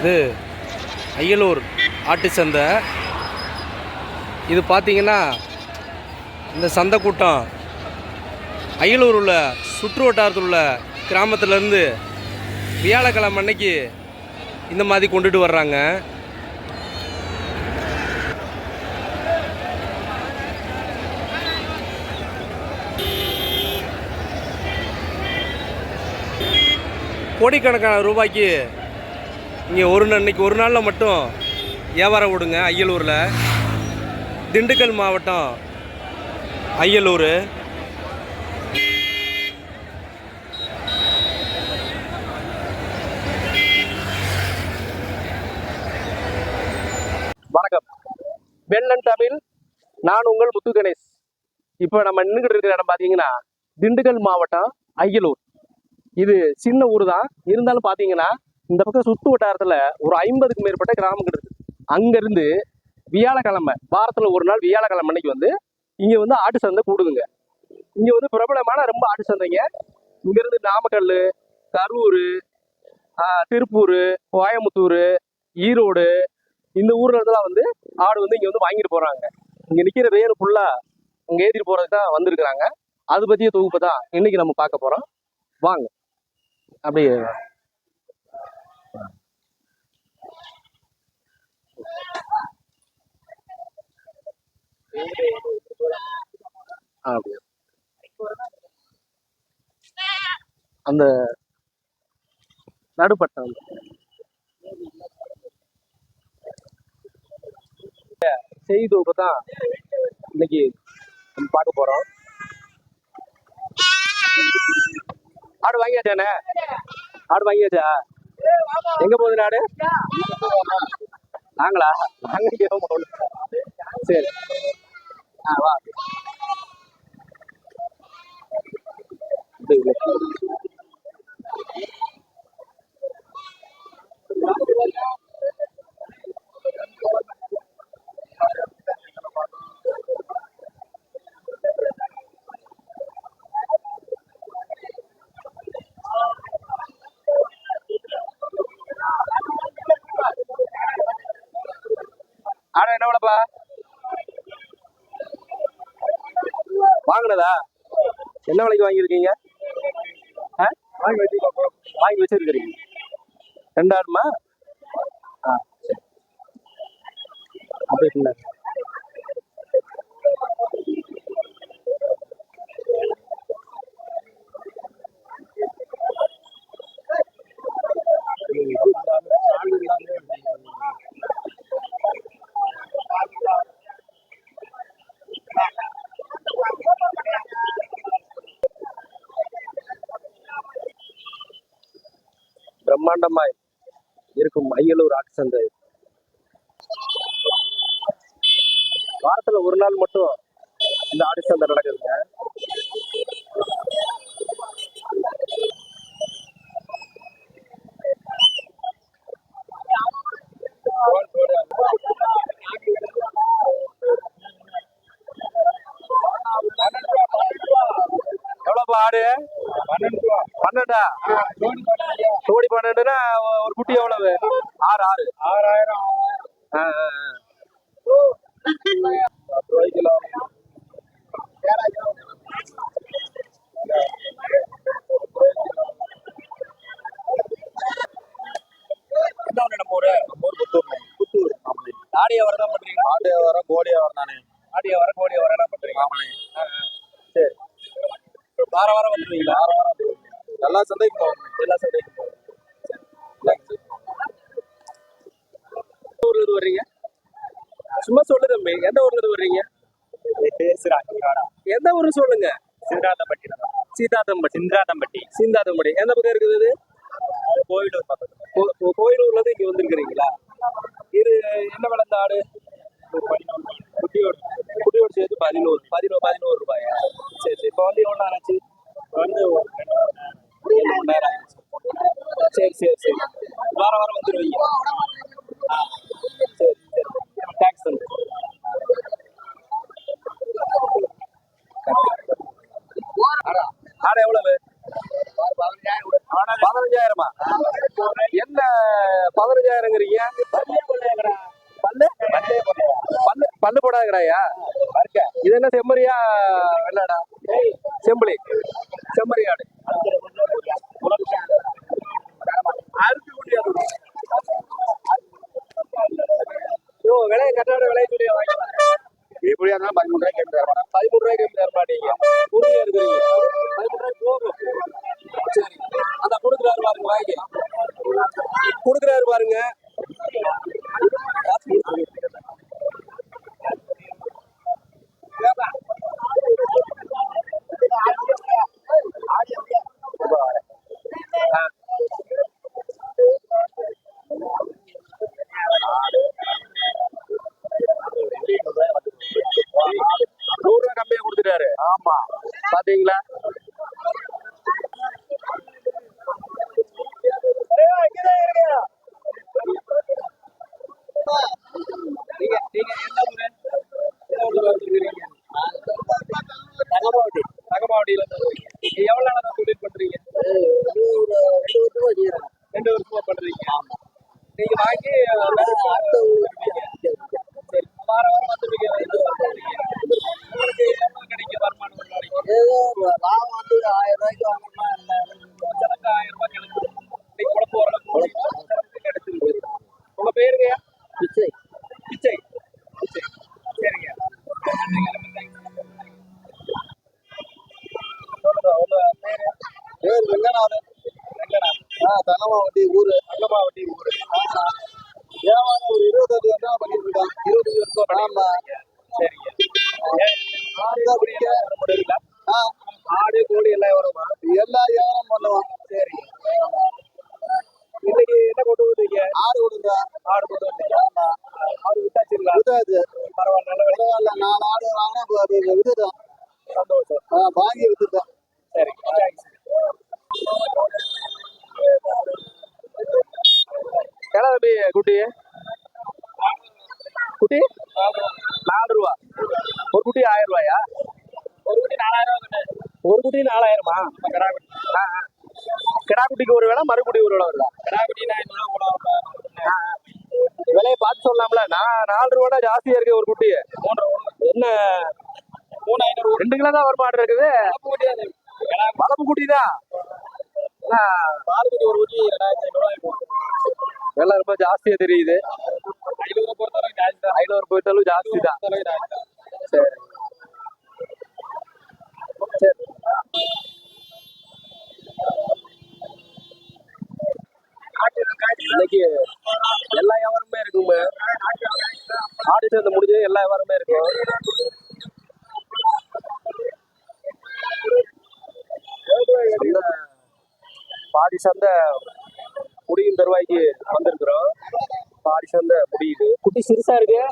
இது அய்யலூர் ஆட்டு சந்தை. இது பார்த்தீங்கன்னா இந்த சந்தை கூட்டம் அய்யலூர் உள்ள சுற்று வட்டாரத்தில் உள்ள கிராமத்துலேருந்து வியாழக்கிழமை அன்னைக்கு இந்த மாதிரி கொண்டுட்டு வர்றாங்க. கோடிக்கணக்கான ரூபாய்க்கு இங்கே ஒரு நாள் இன்னைக்கு ஒரு நாளில் மட்டும் வியாபாரம் விடுங்க அய்யலூரில் திண்டுக்கல் மாவட்டம் அய்யலூர் வணக்கம். வெள்ளன் தமிழ் நான் உங்கள் முத்து கணேஷ். இப்போ நம்ம நின்றுக்கிட்டு இருக்கிற இடம் பார்த்தீங்கன்னா திண்டுக்கல் மாவட்டம் அய்யலூர் இது சின்ன ஊர் தான் இருந்தாலும் பார்த்தீங்கன்னா இந்த பக்கம் சுற்று வட்டாரத்தில் ஒரு ஐம்பதுக்கு மேற்பட்ட கிராமங்கள் இருக்குது அங்கேருந்து வியாழக்கிழமை வாரத்தில் ஒரு நாள் வியாழக்கிழமை அன்னைக்கு வந்து இங்கே வந்து ஆட்டு சந்தை கூடுதுங்க. இங்கே வந்து பிரபலமான ரொம்ப ஆட்டு சந்தைங்க. இங்கேருந்து நாமக்கல் கரூர் திருப்பூர் கோயம்புத்தூர் ஈரோடு இந்த ஊர்ல வந்து ஆடு வந்து இங்கே வந்து வாங்கிட்டு போகிறாங்க இங்கே நிற்கிற வேறு ஃபுல்லாக இங்கே ஏற்றிட்டு போகிறதுக்கு தான் வந்திருக்கிறாங்க. அது பற்றிய தொகுப்பு தான் இன்றைக்கி நம்ம பார்க்க போகிறோம் வாங்க. அப்படியே அப்படியே அந்த நடுப்பட்டம். வந்து. செய்தி தான் இன்னைக்கு பார்க்க போறோம். ஆடு வாங்கியாச்சானே ஆடு வாங்கியாச்சா? எங்க போகுது நாடு நாங்களா? நாங்க சரி. ஆ வா இது இல்லை. ஆடு என்ன விலைப்பா வாங்கினதா? என்ன விலைக்கு வாங்கியிருக்கீங்க? வாங்கி வச்சு வாங்கி வச்சிருக்கிறீங்க. ரெண்டு ஆடுமா ஆ சரி. அப்படியே பிரம்மாண்டமாய் இருக்கும் அய்யலூர் ஆட்டு சந்தை வாரத்துல ஒரு நாள் மட்டும் இந்த ஆட்டு சந்தை நடக்குதுங்க. எவ்வளவு ஆடு? பன்னெண்டா? கோடி பன்னெண்டுனா ஒரு குட்டி எவ்வளவு? ஆறு ஆறு. ஆறாயிரம் ஆ, ஆ, ஆ. பத்து ரூபாய் கிலோ என்ன ஊரு நம்ம ஊரு நம்ம ஊர் புத்தூர் புத்தூர் ஆமாண்ணே ஆடு வியாபாரம் தான் பண்றீங்க ஆடு வியாபாரம் கோழி வியாபாரம் தானே. ஆடு வியாபாரம் கோழி வியாபாரம் என்ன பண்றீங்க ஆமாண்ணே சரி வார வாரம் வந்துருவீங்களா வாரம் வாரம் அப்படி. எல்லா சந்தைக்கும் போவோம். எல்லா சந்தைக்கும் எந்த ஊர்ல இருந்து வர்றீங்க? சும்மா சொல்லு தம்பி. எந்த ஊர்ல இருந்து வர்றீங்க? எந்த ஊரு சொல்லுங்க. சிந்தாதம்பட்டி சீதாத்தம்பட்டி சிந்தாதம்பட்டி சீந்தாத்தம்பட்டி. எந்த பக்கம் இருக்குது கோயிலூர் பக்கத்துல. கோயிலூர்ல இருந்து இங்க வந்திருக்கிறீங்களா? இது என்ன விலை இந்த ஆடு? குட்டியோட. குட்டியோட சேர்த்து பதினோரு. பதினோரு பதினோரு ரூபாயா? சரி சரி. இப்போ வந்து எவ்வளோ ஆச்சு? வந்து மணி நேரம் சரி சரி சரி. வார வாரம் வந்துடுவீங்க ஆ சரி சரி. தேங்க்ஸ் சார் ஆடை எவ்வளவு? பதினஞ்சாயிரமா? என்ன பதினஞ்சாயிரங்கிறீங்க? பல்லு? பல்லு பல்லு போடாங்கடாயா இது என்ன செம்மறியா? வெள்ளாடா. செம்பிளி பதிமூணு ரூபாய்க்கு தர மாட்டீங்க உறுதியா இருக்கிறீங்க. பதிமூணு ரூபாய்க்கு போகும் சரி. அந்த கொடுக்குறாரு பாருங்க வாங்கி கொடுக்குறாரு பாருங்க. ஆ. நூறு ரூபாய் கம்மியா கொடுத்துட்டாரு ஆமா பாத்தீங்களா? நீங்க நீங்க எந்த ஊரு எந்த ஊர்ல வச்சிருக்கீங்க தகமாவட்டி தகமாவட்டியில இருந்து வரீங்க. நீங்க எவ்வளவு நாளா தான் தொழில் பண்றீங்க ரெண்டு வருஷமா பண்றீங்க நீங்க வாங்கி அடுத்த சரி வாரம் வாரம் வந்துருவீங்க ரெண்டு வாரம் வந்துருவீங்க. உங்களுக்கு எவ்வளவு கிடைக்கும் வருமானம் ஏதோ நாளைக்கு வந்து ஆயிரம் ரூபாய் கிடைக்கும் இன்னைக்கு குழப்பம் ஓரளவுக்கு கிடைச்சிருக்கு உங்க பேருங்க பிச்சை பிச்சை சரிங்க பேர் வெங்கநாதன் ஆ தனமாவட்டி ஊரு அங்கமாவட்டி ஊரு வியாபாரம் ஒரு இருபத்தஞ்சு வருஷம் பண்ணிட்டு இருக்கான் இருபத்தஞ்சு வருஷம் ஆமா சரிங்க பிடிக்க. முடியுங்களா ஆ ஆடு கோழி எல்லாம் வருமா எல்லா வியாபாரம் பண்ணுவான் சரிங்க இன்னைக்கு என்ன கொண்டு வந்தீங்க ஆடு கொடுங்க ஆடு கொண்டு வந்தீங்க ஆடு வித்தாச்சுங்களா விதாது பரவாயில்ல நாலு ஆடு வாங்கினா வித்துட்டோம் சந்தோஷம் ஆ, வாங்கி வித்துட்டோம் சரி தேங்க்ஸ் எவ்வளோ தம்பி குட்டி குட்டி நாலு ரூபா ஒரு குட்டி ஆயிரம் ரூபாயா ஒரு குட்டி நாலாயிரம் ஒரு குட்டி நாலாயிரமா கிடா ஆ ஆ. கிடா குட்டிக்கு ஒரு வேலை மறுகுட்டி ஒரு வேலை வருதா கிடா குட்டி விலையை பார்த்து சொல்லலாம்ல நான் நாலு ரூபா ஜாஸ்தியா இருக்கு ஒரு குட்டி என்ன? மூணு ஐநூறு ரெண்டு கிலோ தான் வருமானம் இருக்குது. வளர்ப்பு குட்டி தான் பாலுக்குட்டி ஒரு குட்டி ரெண்டாயிரத்தி ஐநூறுவா விலை ரொம்ப ஜாஸ்தியா தெரியுது. ஐநூறு பொறுத்தளவு ஜாஸ்தி தான். ஐநூறு பொறுத்தளவு ஜாஸ்தி தான். சரி. சரி. இன்னைக்கு எல்லா வியாபாரமே இருக்குங்க. ஆடு சேர்ந்து முடிஞ்சது எல்லா வியாபாரமே இருக்கும் பாதி சந்தை முடியும் தருவாய்க்கு வந்திருக்கிறோம். பாதி சந்தை முடியுது. குட்டி சிறுசா இருக்கு.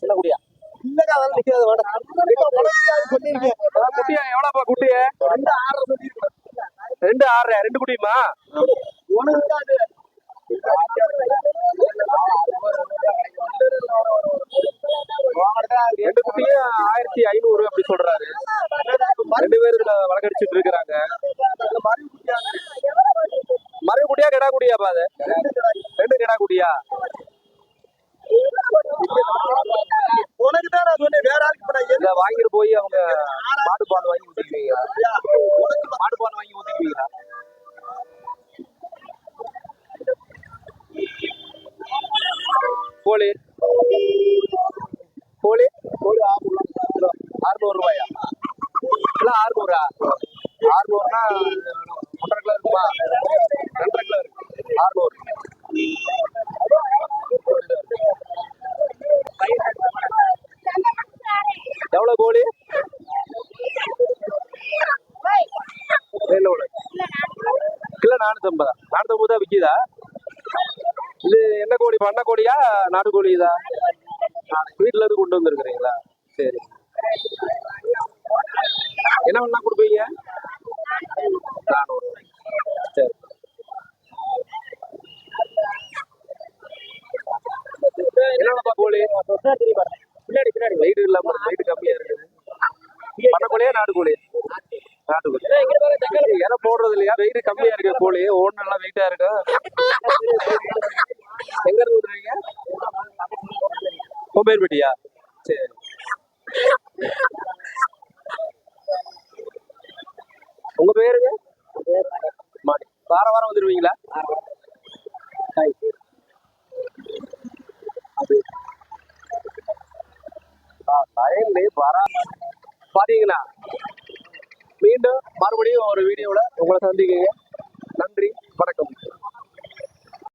சின்ன குட்டியா? இல்லக்கா அதெல்லாம் நிக்காது வேண்டாம். குட்டியா? எவ்வளோப்பா குட்டிய ரெண்டு சொல்லியிருக்கேன் ரெண்டு ஆறு ரெண்டு குட்டியுமா? ரெண்டு குட்டியும் ஆயிரத்தி ஐநூறு அப்படி சொல்றாரு. ரெண்டு பேர் இதுல வழக்கடிச்சிட்டு இருக்கிறாங்க. மறு குட்டியா கிடா குட்டியாப்பா அது? ரெண்டு கிடா குட்டியா உனக்கு தான் வேற ஆளுக்கு வாங்கிட்டு போய் அவங்க மாடு இல்ல ஆறுநூறா. ஆறுநூறுனா ஒன்றரை கிலோ இருக்குமா? ரெண்டரை கிலோ இருக்கு. ஆறுநூறு. எவ்வளவு கோழி? எவ்வளவு கிலோ நானூத்தம்பதா. நானூத்தம்பது தான் விற்கிதா இது என்ன கோழி? பண்ண கோழியா? நாட்டு கோழி இதா வீட்டுல இருந்து கொண்டு வந்துருக்குறீங்களா? சரி. என்ன பண்ணா கொடுப்பீங்க? சரி. என்னப்பா கோழி? பின்னாடி பின்னாடி. வெயிட் இல்லாம வெயிட் கம்மியா இருக்குது பண்ண கோழியா நாட்டு கோழி? நாட்டு கோழி. இலை போடுறது இல்லையா? வெயிட் கம்மியா இருக்கு கோழி. ஓடு நல்லா வெயிட்டா இருக்கு. எங்க இருந்து விடுறீங்க கோம்பேர்பட்டியா உங்க பேருங்க? மாடி. வார வாரம் வந்துடுவீங்களா லைன்லே வரா பாத்தீங்கன்னா மீண்டும் மறுபடியும் ஒரு வீடியோவில் உங்களை சந்திக்கிறீங்க நன்றி வணக்கம்.